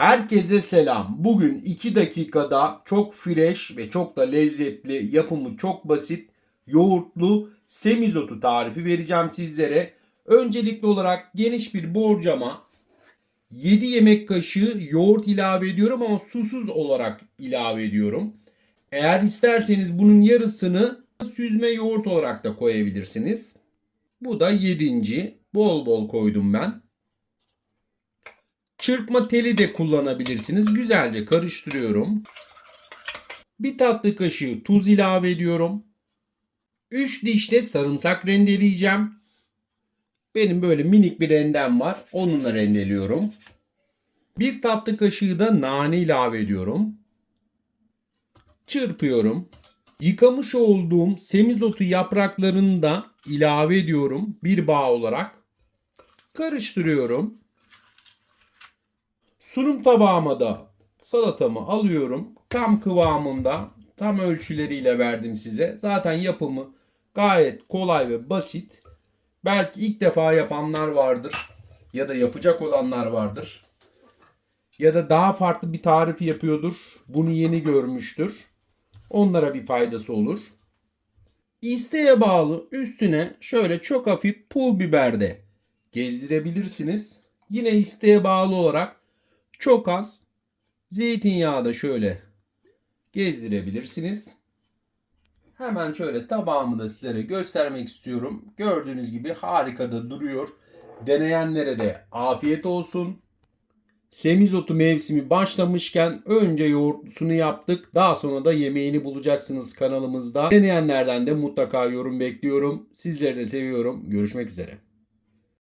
Herkese selam. Bugün 2 dakikada çok fresh ve çok da lezzetli, yapımı çok basit, yoğurtlu semizotu tarifi vereceğim sizlere. Öncelikli olarak geniş bir borcama 7 yemek kaşığı yoğurt ilave ediyorum ama susuz olarak ilave ediyorum. Eğer isterseniz bunun yarısını süzme yoğurt olarak da koyabilirsiniz. Bu da 7. Bol bol koydum ben. Çırpma teli de kullanabilirsiniz. Güzelce karıştırıyorum. Bir tatlı kaşığı tuz ilave ediyorum. 3 diş de sarımsak rendeleyeceğim. Benim böyle minik bir rendem var. Onunla rendeliyorum. Bir tatlı kaşığı da nane ilave ediyorum. Çırpıyorum. Yıkamış olduğum semizotu yapraklarını da ilave ediyorum bir bağ olarak. Karıştırıyorum. Sunum tabağıma da salatamı alıyorum. Tam kıvamında, tam ölçüleriyle verdim size. Zaten yapımı gayet kolay ve basit. Belki ilk defa yapanlar vardır ya da yapacak olanlar vardır. Ya da daha farklı bir tarif yapıyordur. Bunu yeni görmüştür. Onlara bir faydası olur. İsteğe bağlı üstüne şöyle çok hafif pul biber de gezdirebilirsiniz. Yine isteğe bağlı olarak çok az zeytinyağı da şöyle gezdirebilirsiniz. Hemen şöyle tabağımı da sizlere göstermek istiyorum. Gördüğünüz gibi harika da duruyor. Deneyenlere de afiyet olsun. Semizotu mevsimi başlamışken önce yoğurtlusunu yaptık. Daha sonra da yemeğini bulacaksınız kanalımızda. Deneyenlerden de mutlaka yorum bekliyorum. Sizleri de seviyorum. Görüşmek üzere.